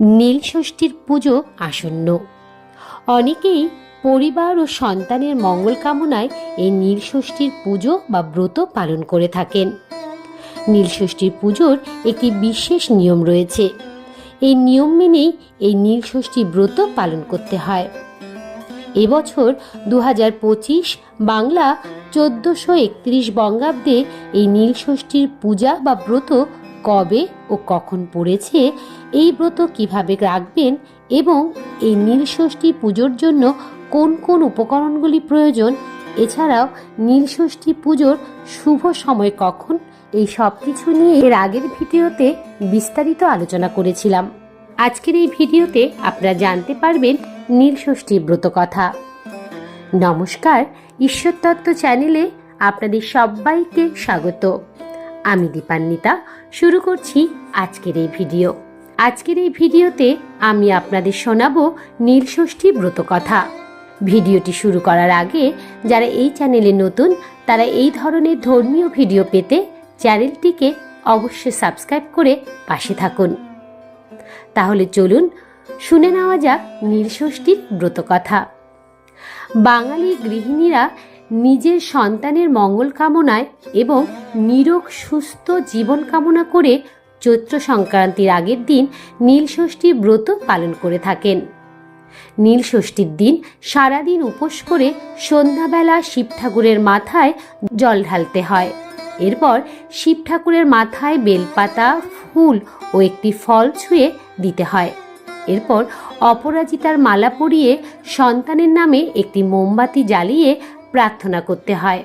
নীলষষ্ঠীর পুজো আসন্ন। অনেকেই পরিবার ও সন্তানের মঙ্গল কামনায় এই নীলষষ্ঠীর পুজো বা ব্রত পালন করে থাকেন। নীলষষ্ঠীর পুজোর একটি বিশেষ নিয়ম রয়েছে। এই নিয়ম মেনেই এই নীলষষ্ঠী ব্রত পালন করতে হয়। এবছর দু হাজার পঁচিশ বাংলা চোদ্দোশো একত্রিশ বঙ্গাব্দে এই নীলষষ্ঠীর পূজা বা ব্রত কবে ও কখন পড়েছে, এই ব্রত কীভাবে রাখবেন এবং এই নীলষষ্ঠী পুজোর জন্য কোন কোন উপকরণগুলি প্রয়োজন, এছাড়াও নীলষষ্ঠী পুজোর শুভ সময় কখন, এই সব কিছু নিয়ে এর আগের ভিডিওতে বিস্তারিত আলোচনা করেছিলাম। আজকের এই ভিডিওতে আপনারা জানতে পারবেন নীলষষ্ঠী ব্রত কথা। নমস্কার ঈশ্বরতত্ত্ব চ্যানেলে আপনাদের সবাইকে স্বাগত। আমি দীপান্বিতা, শুরু করছি আজকের এই ভিডিও। আজকের এই ভিডিওতে আমি আপনাদের শোনাবো নীলষষ্ঠী ব্রত কথা। ভিডিওটি শুরু করার আগে যারা এই চ্যানেলে নতুন, তারা এই ধরনের ধর্মীয় ভিডিও পেতে চ্যানেলটিকে অবশ্যই সাবস্ক্রাইব করে পাশে থাকুন। তাহলে চলুন শুনে নেওয়া যাক নীলষষ্ঠীর ব্রত কথা। বাঙালি গৃহিণীরা নিজের সন্তানের মঙ্গল কামনায় এবং নিরোগ সুস্থ জীবন কামনা করে চৈত্র সংক্রান্তির আগের দিন নীলষষ্ঠী ব্রত পালন করে থাকেন। নীলষষ্ঠীর দিন সারাদিন উপোস করে সন্ধ্যাবেলা শিব ঠাকুরের মাথায় জল ঢালতে হয়। এরপর শিব ঠাকুরের মাথায় বেলপাতা, ফুল ও একটি ফল ছুঁয়ে দিতে হয়। এরপর অপরাজিতার মালা পরিয়ে সন্তানের নামে একটি মোমবাতি জ্বালিয়ে প্রার্থনা করতে হয়।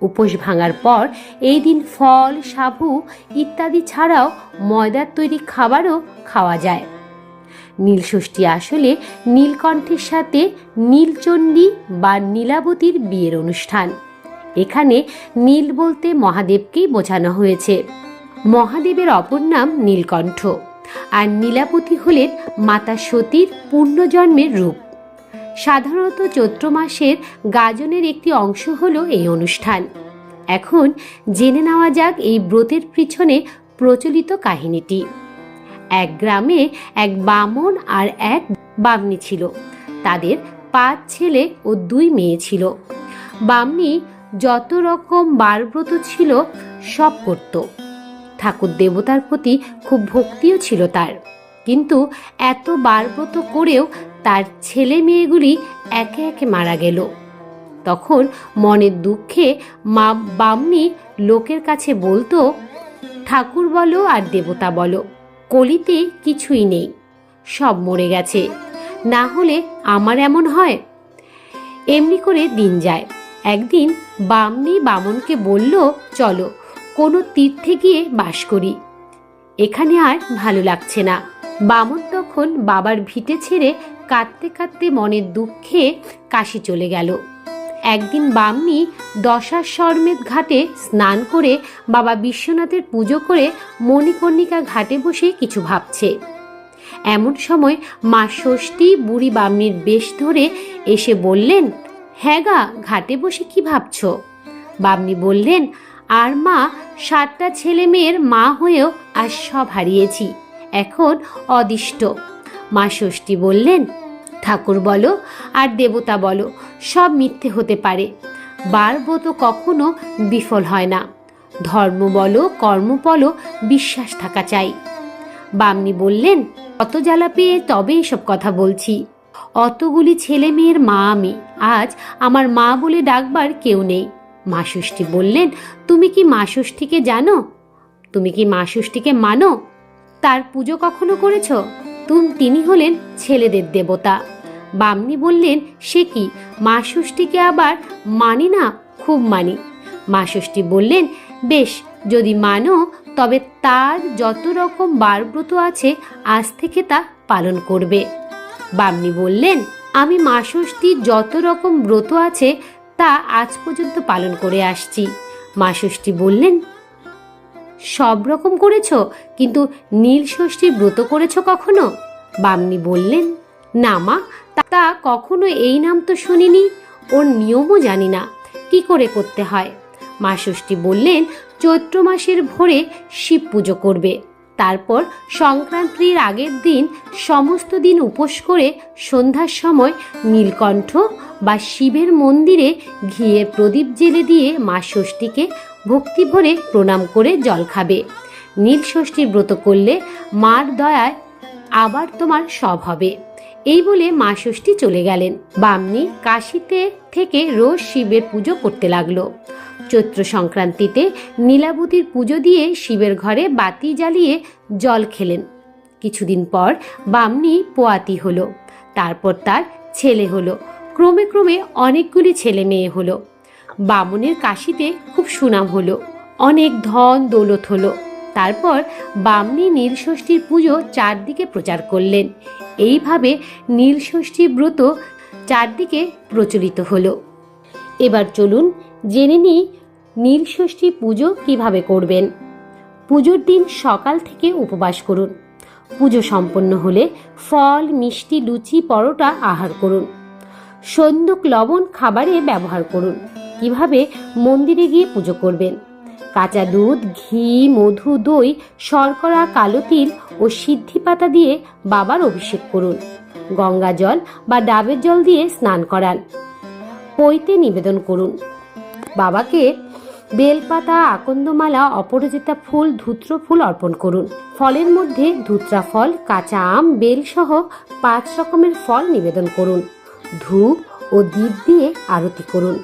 উপোস ভাঙার পর এই দিন ফল, সাবু ইত্যাদি ছাড়াও ময়দার তৈরি খাবারও খাওয়া যায়। নীলষষ্ঠী আসলে নীলকণ্ঠের সাথে নীলচণ্ডী বা নীলাবতীর বিয়ের অনুষ্ঠান। এখানে নীল বলতে মহাদেবকেই বোঝানো হয়েছে। মহাদেবের অপর নাম নীলকণ্ঠ। আর নীলাবতী হলেন মাতা সতীর পূর্ণজন্মের রূপ। সাধারণত চৈত্র মাসের গাজনের একটি অংশ হলো এই অনুষ্ঠান। এখন জেনে নেওয়া যাক এই ব্রতের পিছনে প্রচলিত কাহিনীটি। এক গ্রামে এক বামন আর এক বামনি ছিল। তাদের পাঁচ ছেলে ও দুই মেয়ে ছিল। বামনি যত রকম বারব্রত ছিল, সব করত। ঠাকুর দেবতার প্রতি খুব ভক্তিও ছিল তার। কিন্তু এত বারব্রত করেও তার ছেলে মেয়েগুলি একে একে মারা গেল। তখন মনের দুঃখে মা বামনি লোকের কাছে বলতো, ঠাকুর বলো আর দেবতা বলো, কলিতে কিছুই নেই, সব মরে গেছে, না হলে আমার এমন হয়? এমনি করে দিন যায়। একদিন বামনি বামনকে বলল, চলো, কোনো তীর্থে গিয়ে বাস করি। এখানে আর ভালো লাগছে না। বামন তখন বাবার ভিটে ছেড়ে কাঁদতে কাঁদতে মনের দুঃখে কাশি চলে গেল। একদিন বামনি দশাশ্বরমেধ ঘাটে স্নান করে বাবা বিশ্বনাথের পুজো করে মণিকর্ণিকা ঘাটে বসে কিছু ভাবছে। এমন সময় মা ষষ্ঠী বুড়ি বামনির বেশ ধরে এসে বললেন হ্যাঁ গা, ঘাটে বসে কি ভাবছ? বামনি বললেন, আর মা, সাতটা ছেলে মেয়ের মা হয়েও আজ সব হারিয়েছি। এখন অদিষ্ট। মা ষষ্ঠী বললেন, ঠাকুর বলো আর দেবতা বলো, সব মিথ্যে হতে পারে। বারব্রত কখনো বিফল হয় না। ধর্ম বলো, কর্ম বলো, বিশ্বাস থাকা চাই। বামনি বললেন অত জ্বালা পেয়ে তবে এসব কথা বলছি। অতগুলি ছেলে মেয়ের মা আমি, আজ আমার মা বলে ডাকবার কেউ নেই। মা ষষ্ঠী বললেন, তুমি কি মা ষষ্ঠীকে জানো? তুমি কি মা ষষ্ঠীকে মানো? তার পুজো কখনো করেছ? তুম তিনি হলেন ছেলেদের দেবতা। বামনি বললেন, সে কি? মা ষষ্ঠীকে আবার মানি না, খুব মানি। মা ষষ্ঠী বললেন, বেশ, যদি মানো, তবে তার যত রকম বারব্রত আছে, আজ থেকে তা পালন করবে। বামনি বললেন, আমি মা ষষ্ঠীর যত রকম ব্রত আছে, তা আজ পর্যন্ত পালন করে আসছি। মা ষষ্ঠী বললেন সব রকম করেছ, কিন্তু নীল ষষ্ঠী ব্রত করেছ কখনো? বামনি বললেন, না মা, তা কখনো এই নাম তো শুনিনি, ওর নিয়মও জানি না, কি করে করতে হয়? মা ষষ্ঠী বললেন, চৈত্র মাসের ভোরে শিব পুজো করবে। তারপর সংক্রান্তির আগের দিন সমস্ত দিন উপোস করে সন্ধ্যার সময় নীলকণ্ঠ বা শিবের মন্দিরে ঘিয়ে প্রদীপ জেলে দিয়ে মা ষষ্ঠীকে ভক্তি ভরে প্রণাম করে জল খাবে। নীল ষষ্ঠীর ব্রত করলে মার দয়ায় আবার তোমার সব হবে। এই বলে মা ষষ্ঠী চলে গেলেন। বামনি কাশিতে থেকে রোজ শিবের পুজো করতে লাগল। চৈত্র সংক্রান্তিতে নীলাবতীর পুজো দিয়ে শিবের ঘরে বাতি জ্বালিয়ে জল খেলেন। কিছুদিন পর বামনি পোয়াতি হলো। তারপর তার ছেলে হলো। ক্রমে ক্রমে অনেকগুলি ছেলে মেয়ে হলো। বামনের কাশিতে খুব সুনাম হলো। অনেক ধন দৌলত হলো। তারপর বামনি নীলষষ্ঠীর পুজো চারদিকে প্রচার করলেন। এইভাবে নীলষষ্ঠী ব্রত চারদিকে প্রচলিত হলো। এবার চলুন জেনে নিই নীলষষ্ঠী পুজো কীভাবে করবেন। পুজোর দিন সকাল থেকে উপবাস করুন। পুজো সম্পন্ন হলে ফল, মিষ্টি, লুচি, পরোটা আহার করুন। সন্দুক লবণ খাবারে ব্যবহার করুন। কীভাবে মন্দিরে গিয়ে পুজো করবেন? কাঁচা দুধ, ঘি, মধু, দই, শর্করা, কালো তিল ও সিদ্ধি পাতা দিয়ে বাবার অভিষেক করুন। গঙ্গা জল বা ডাবের জল দিয়ে স্নান করান। পৈতে নিবেদন করুন। বাবাকে বেলপাতা, আকন্দমালা, অপরাজিতা ফুল, ধূত্র ফুল অর্পণ করুন। ফলের মধ্যে ধূত্রা ফল, কাঁচা আম, বেল সহ পাঁচ রকমের ফল নিবেদন করুন। ধূপ ও দ্বীপ দিয়ে আরতি করুন।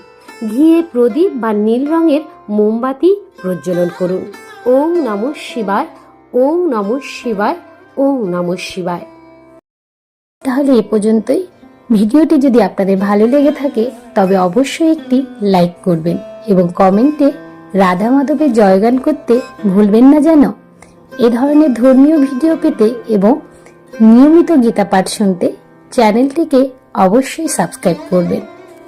ঘিয়ে প্রদীপ বা নীল রঙের মোমবাতি প্রজ্বলন করুন। ওং নম শিবায় ওং নম শিবায় ওং নম শিবায়। তাহলে এ পর্যন্তই। ভিডিওটি যদি আপনাদের ভালো লেগে থাকে, তবে অবশ্যই একটি লাইক করবেন এবং কমেন্টে রাধা মাধবের জয়গান করতে ভুলবেন না যেন। এ ধরনের ধর্মীয় ভিডিও পেতে এবং নিয়মিত গীতা পাঠ শুনতে চ্যানেলটিকে অবশ্যই সাবস্ক্রাইব করবেন।